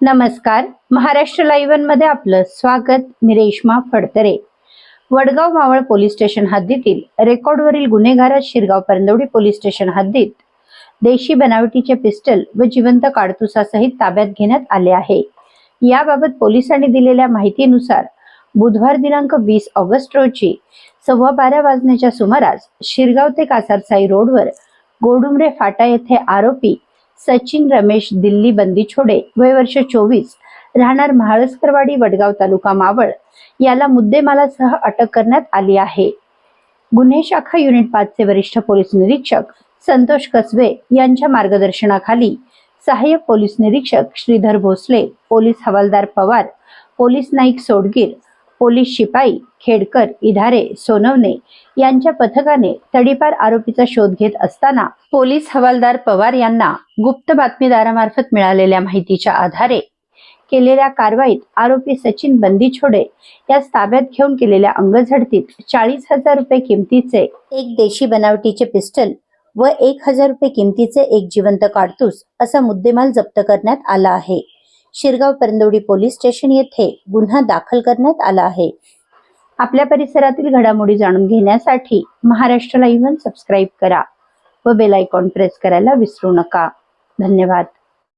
नमस्कार. महाराष्ट्र लाईव्हमध्ये आपलं स्वागत. मी रेश्मा फडतरे. वडगाव मावळ पोलीस स्टेशन हद्दीतील रेकॉर्डवरील गुन्हेगारात शिरगाव परंदवडी पोलीस स्टेशन हद्दीत देशी बनावटीचे पिस्टल व जिवंत काडतुसासहित ताब्यात घेण्यात आले आहे. याबाबत पोलिसांनी दिलेल्या माहितीनुसार बुधवार दिनांक वीस ऑगस्ट रोजी सव्वा बारा वाजण्याच्या सुमारास शिरगाव ते कासारसाई रोडवर गोडुमरे फाटा येथे आरोपी सचिन रमेश दिल्ली बंदीछोडे वय वर्ष चोवीस राहणार महाळसकरवाडी वडगाव तालुका मावळ. याला मुद्देमालासह अटक करण्यात आली आहे. गुन्हे शाखा युनिट पाचचे वरिष्ठ पोलीस निरीक्षक संतोष कसबे यांच्या मार्गदर्शनाखाली सहाय्यक पोलीस निरीक्षक श्रीधर भोसले पोलीस हवालदार पवार पोलीस नाईक सोडगीर पोलीस शिपाई खेडकर इधारे सोनवणे यांच्या पथकाने तडीपार आरोपीचा शोध घेत असताना पोलीस हवालदार पवार यांना गुप्त बातमीदारामार्फत मिळालेल्या माहितीच्या आधारे केलेल्या कारवाईत आरोपी सचिन बंदीछोडे यास ताब्यात घेऊन केलेल्या अंगझडतीत चाळीस हजार रुपये किमतीचे एक देशी बनावटीचे पिस्टल व एक हजार रुपये किमतीचे एक जिवंत काडतूस असा मुद्देमाल जप्त करण्यात आला आहे. शिरगाव परंदवडी पोलीस स्टेशन येथे गुन्हा दाखल करण्यात आला आहे. आपल्या परिसरातील घडामोडी जाणून घेण्यासाठी महाराष्ट्र लाईव्ह सबस्क्राईब करा व बेल आयकॉन प्रेस करायला विसरू नका. धन्यवाद.